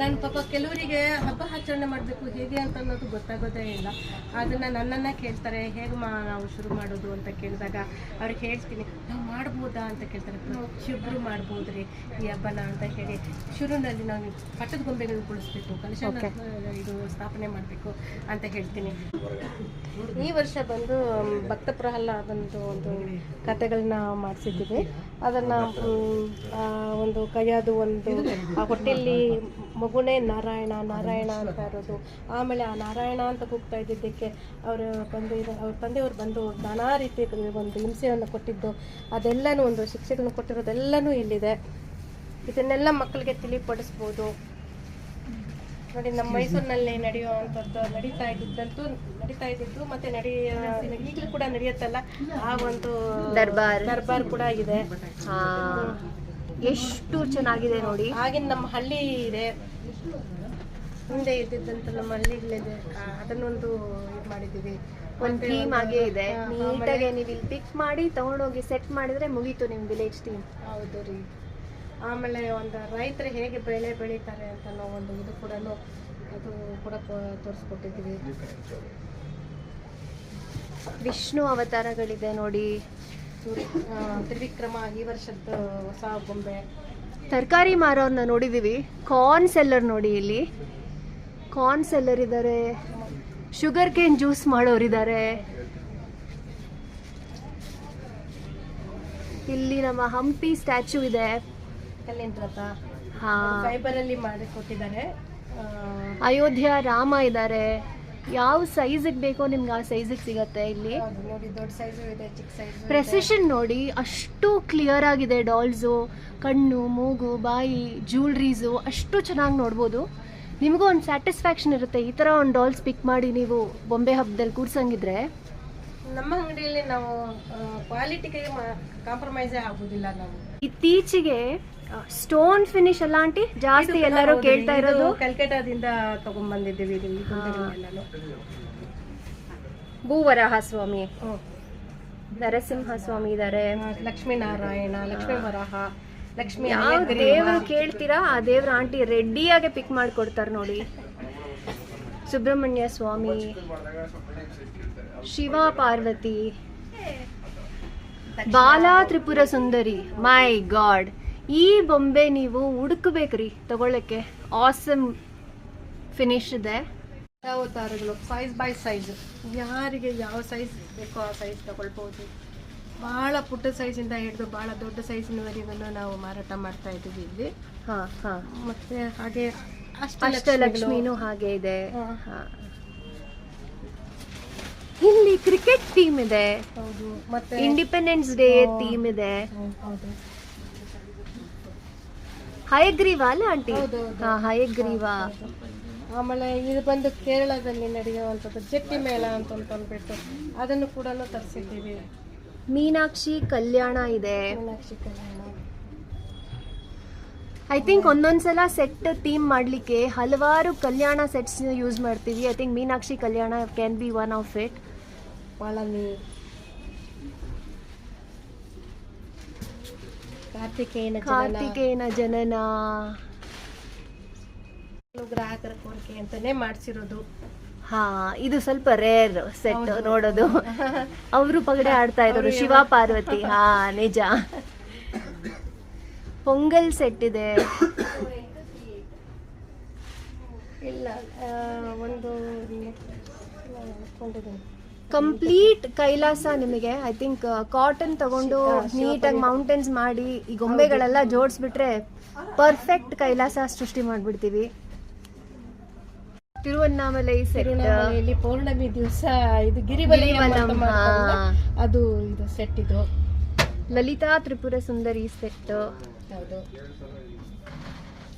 ನಾನು ಪಾಪ ಕೆಲವರಿಗೆ ಹಬ್ಬ ಆಚರಣೆ ಮಾಡಬೇಕು ಹೇಗೆ ಅಂತ ಅನ್ನೋದು ಗೊತ್ತಾಗೋದೇ ಇಲ್ಲ. ಅದನ್ನು ನನ್ನನ್ನ ಕೇಳ್ತಾರೆ ಹೇಗೆ ಮಾ ನಾವು ಶುರು ಮಾಡೋದು ಅಂತ ಕೇಳಿದಾಗ ಅವ್ರಿಗೆ ಹೇಳ್ತೀನಿ ನಾವು ಮಾಡ್ಬೋದಾ? ಅಂತ ಕೇಳ್ತಾರೆ ಪ್ರತಿಯೊಬ್ಬರು ಮಾಡ್ಬೋದ್ರಿ ಈ ಹಬ್ಬನ ಅಂತ ಹೇಳಿ ಶುರುನಲ್ಲಿ ನಾವು ಪಟ್ಟದ ಗೊಂಬೆಗಳು ಕುಳಿಸ್ಬೇಕು ಕಲಶ ಇದು ಸ್ಥಾಪನೆ ಮಾಡಬೇಕು ಅಂತ ಹೇಳ್ತೀನಿ. ಈ ವರ್ಷ ಬಂದು ಭಕ್ತ ಪ್ರಹ್ಲಾದಂದು ಒಂದು ಕತೆಗಳನ್ನ ಮಾಡಿಸಿದ್ದೀವಿ. ಅದನ್ನ ಒಂದು ಕೈಯಾದು ಒಂದು ಆ ಹೊಟ್ಟೆಯಲ್ಲಿ ಮಗುನೇ ನಾರಾಯಣ ನಾರಾಯಣ ಅಂತ ಇರೋದು. ಆಮೇಲೆ ಆ ನಾರಾಯಣ ಅಂತ ಕೂಗ್ತಾ ಇದ್ದಿದ್ದಕ್ಕೆ ಅವರ ಬಂದು ಅವ್ರ ತಂದೆಯವ್ರು ಬಂದು ನಾನಾ ರೀತಿ ಒಂದು ಹಿಂಸೆಯನ್ನು ಕೊಟ್ಟಿದ್ದು. ಅದೆಲ್ಲನೂ ಒಂದು ಶಿಕ್ಷೆಗಳನ್ನು ಕೊಟ್ಟಿರೋದೆಲ್ಲನೂ ಇಲ್ಲಿದೆ. ಇದನ್ನೆಲ್ಲ ಮಕ್ಕಳಿಗೆ ತಿಳಿಪಡಿಸ್ಬೋದು. ನೋಡಿ ನಮ್ಮ ಮೈಸೂರಿನಲ್ಲಿ ನಡೆಯುವಂಥದ್ದು ನಡೀತಾ ಇದ್ದಿದ್ದಂತೂ ನಡೀತಾ ಇದ್ದಿದ್ದು ಮತ್ತೆ ನಡಿ ಈಗಲೂ ಕೂಡ ನಡೆಯುತ್ತಲ್ಲ ಆ ಒಂದು ದರ್ಬಾರ್. ದರ್ಬಾರ್ ಕೂಡ ಇದೆ. ಎಷ್ಟು ಚೆನ್ನಾಗಿದೆ ನೋಡಿ. ಆಗಿನ ನಮ್ಮ ಹಳ್ಳಿ ಇದೆ. ಮುಂದೆ ಇದ್ದಿದ್ದಂತ ನಮ್ಮ ಹಳ್ಳಿಗಳಿದೆ. ಅದನ್ನೊಂದು ಇದು ಮಾಡಿದ್ದೀವಿ. ಒಂದು ಥೀಮ್ ಆಗೇ ಇದೆ. ನೀಟಾಗಿ ನೀವು ಇಲ್ಲಿ ಪಿಕ್ ಮಾಡಿ ತಗೊಂಡೋಗಿ ಸೆಟ್ ಮಾಡಿದ್ರೆ ಮುಗೀತು ನಿಮ್ ವಿಲೇಜ್ ಥೀಮ್ ಹೌದು ರೀ. ಆಮೇಲೆ ಒಂದು ರೈತರು ಹೇಗೆ ಬೆಳೆ ಬೆಳೀತಾರೆ ಅಂತ ನಾವು ಒಂದು ಇದು ಕೂಡ ಅದು ಕೂಡ ತೋರಿಸ್ಕೊಟ್ಟಿದ್ದೀವಿ. ವಿಷ್ಣು ಅವತಾರಗಳಿದೆ ನೋಡಿ. ತ್ರಿವಿಕ್ರಮ ಈ ವರ್ಷದ ಹೊಸ ಗೊಂಬೆ. ತರಕಾರಿ ಮಾರೋರನ್ನ ನೋಡಿದೀವಿ. ಕಾರ್ನ್ ಸೆಲ್ಲರ್ ನೋಡಿ ಇಲ್ಲಿ. ಕಾರ್ನ್ ಸೆಲ್ಲರ್ ಇದ್ದಾರೆ ಶುಗರ್ ಕೇನ್ ಜ್ಯೂಸ್ ಮಾಡೋರಿದ್ದಾರೆ ಇಲ್ಲಿ ನಮ್ಮ ಹಂಪಿ ಸ್ಟ್ಯಾಚು ಇದೆ. ಕಲ್ಲಿನ ರಥ ಹಾ. ಫೈಬರ್ ಅಲ್ಲಿ ಮಾಡಿ ಕೊಟ್ಟಿದ್ದಾರೆ. ಆ, ಅಯೋಧ್ಯ ರಾಮ ಇದ್ದಾರೆ ಯಾವ ಸೈಜಿಗೆ ಬೇಕೋ ನಿಮ್ಗೆ ಆ ಸೈಜಿಗೆ ಸಿಗತ್ತೆ ಇಲ್ಲಿ. ನೋಡಿ ದೊಡ್ಡ ಸೈಜು ಇದೆ ಚಿಕ್ಕ ಸೈಜು ಪ್ರೆಸಿಷನ್ ನೋಡಿ ಅಷ್ಟು ಕ್ಲಿಯರ್ ಆಗಿದೆ ಡಾಲ್ಸು ಕಣ್ಣು ಮೂಗು ಬಾಯಿ ಜ್ಯುವೆಲ್ರೀಸು ಅಷ್ಟು ಚೆನ್ನಾಗಿ ನೋಡ್ಬೋದು. ನಿಮಗೂ ಒಂದು ಸ್ಯಾಟಿಸ್ಫ್ಯಾಕ್ಷನ್ ಇರುತ್ತೆ ಈ ಥರ ಒಂದು ಡಾಲ್ಸ್ ಪಿಕ್ ಮಾಡಿ ನೀವು ಬೊಂಬೆ ಹಬ್ಬದಲ್ಲಿ ಕೂರ್ಸಂಗಿದ್ರೆ. ನಮ್ಮ ಅಂಗಡಿಯಲ್ಲಿ ನಾವು ಕ್ವಾಲಿಟಿಗೆ ಕಾಂಪ್ರಮೈಸೇ ಆಗೋದಿಲ್ಲ ನಾವು. ಇತ್ತೀಚೆಗೆ ಸ್ಟೋನ್ ಫಿನಿಶ್ ಅಲ್ಲ ಆಂಟಿ. ಜಾಸ್ತಿ ಎಲ್ಲರೂ ಕೇಳ್ತಾ ಇರೋದು. ಕಲ್ಕಟಾದಿಂದ ತಗೊಂಡ್ಬಂದಿದ್ದೀವಿ ಭೂವರಹ ಸ್ವಾಮಿ. ನರಸಿಂಹ ಸ್ವಾಮಿ ಇದ್ದಾರೆ ಲಕ್ಷ್ಮೀನಾರಾಯಣ ಲಕ್ಷ್ಮೀ ವರಹ ಲಕ್ಷ್ಮೀ ಯಾವ ಹಯಗ್ರೀವ. ಕೇಳ್ತೀರಾ ಆ ದೇವ್ರ ಆಂಟಿ ರೆಡಿಯಾಗೆ ಪಿಕ್ ಮಾಡ್ಕೊಡ್ತಾರೆ ನೋಡಿ. ಸುಬ್ರಹ್ಮಣ್ಯ ಸ್ವಾಮಿ ಶಿವ ಪಾರ್ವತಿ ಬಾಲಾ ತ್ರಿಪುರ ಸುಂದರಿ. ಮೈ ಗಾಡ್ ಈ ಬೊಂಬೆ ನೀವು ಹುಡುಕ್ಬೇಕ್ರಿ ತಗೊಳ್ಳಕ್ಕೆ. ಆಸಮ್ ಫಿನಿಶ್ ಇದೆ. ಅವತಾರಗಳು ಸೈಜ್ ಬೈ ಸೈಜ್ ಯಾರಿಗೆ ಯಾವ ಸೈಜ್ ಬೇಕೋ ಆ ಸೈಜ್ ತಗೊಳ್ಬೋದು ಭಾಳ ಪುಟ್ಟ ಸೈಜಿಂದ ಹಿಡಿದು ಭಾಳ ದೊಡ್ಡ ಸೈಜಿನವರೆಗೂ ನಾವು ಮಾರಾಟ ಮಾಡ್ತಾ ಇದ್ದೀವಿ ಇಲ್ಲಿ. ಹಾ ಹಾ. ಮತ್ತೆ ಹಾಗೆ ಅಷ್ಟಲಕ್ಷ್ಮಿನೂ ಹಾಗೆ ಇದೆ. ಇಲ್ಲಿ ಕ್ರಿಕೆಟ್ ಟೀಮ್ ಇದೆ. ಹೌದು ಮತ್ತೆ ಇಂಡಿಪೆಂಡೆನ್ಸ್ ಡೇ ಟೀಮ್ ಇದೆ. ಹೌದು. ಹಯಗ್ರೀವ ಅಲ್ಲ ಆಂಟಿ. ಹಾ ಹಯಗ್ರೀವ. ಆಮೇಲೆ ಇದು ಬಂದು ಕೇರಳದಲ್ಲಿ ನಡೆಯುವಂಥದ್ದು ಜಟ್ಟಿ ಮೇಳ ಅಂತ ಅಂದ್ಬಿಟ್ಟು ಅದನ್ನು ಕೂಡ ತರಿಸಿದ್ದೀವಿ. ಮೀನಾಕ್ಷಿ ಕಲ್ಯಾಣ ಇದೆ. ಮೀನಾಕ್ಷಿ ಕಲ್ಯಾಣ. ಐ ಥಿಂಕ್ ಒಂದೊಂದ್ಸಲ ಸೆಟ್ ಥೀಮ್ ಮಾಡಲಿಕ್ಕೆ ಹಲವಾರು ಕಲ್ಯಾಣ ಸೆಟ್ಸ್ ಯೂಸ್ ಮಾಡ್ತೀವಿ. I think Meenakshi Kalyana can be one of it Palani. ಕಾರ್ತಿಕೇಯನ ಜನನ. ಕಾರ್ತಿಕೇಯನ ಜನನ. ಗ್ರಾಹಕರ ಕೋರಿಕೆ ಅಂತಾನೆ ಮಾಡಿಸಿರೋದು. ಹಾ ಇದು ಸ್ವಲ್ಪ ರೇರ್ ಸೆಟ್ ನೋಡೋದು. ಅವರು ಪಗಡೆ ಆಡ್ತಾ ಇರೋದು ಶಿವ ಪಾರ್ವತಿ. ಹಾ ನಿಜ. ಪೊಂಗಲ್ ಸೆಟ್ ಇದೆ. ಇಲ್ಲ ಒಂದು ಕಂಪ್ಲೀಟ್ ಕೈಲಾಸ ನಿಮಗೆ ಐ ಥಿಂಕ್ ಕಾಟನ್ ತಗೊಂಡು ನೀಟಾಗಿ ಮೌಂಟೇನ್ಸ್ ಮಾಡಿ ಈ ಗೊಂಬೆಗಳೆಲ್ಲ ಜೋಡಿಸ್ಬಿಟ್ರೆ ಪರ್ಫೆಕ್ಟ್ ಕೈಲಾಸ ಸೃಷ್ಟಿ ಮಾಡ್ಬಿಡ್ತೀವಿ. ತಿರುವನ್ನಾಮಲೈ ಸೆಟ್ ತಿರುವಣ್ಣಾಮಲೆಯಲ್ಲಿ ಪೌರ್ಣಮಿ ದಿವಸ ಇದು ಗಿರಿವಲಯ ಗಿರಿವಲಂ, ಅಂತ ಮಾಡ್ತಾರಲ್ಲ, ಅದು ಇದು ಸೆಟ್ ಇದು. ಲಲಿತಾ ತ್ರಿಪುರ ಸುಂದರಿ ಸೆಟ್ ಹೌದು.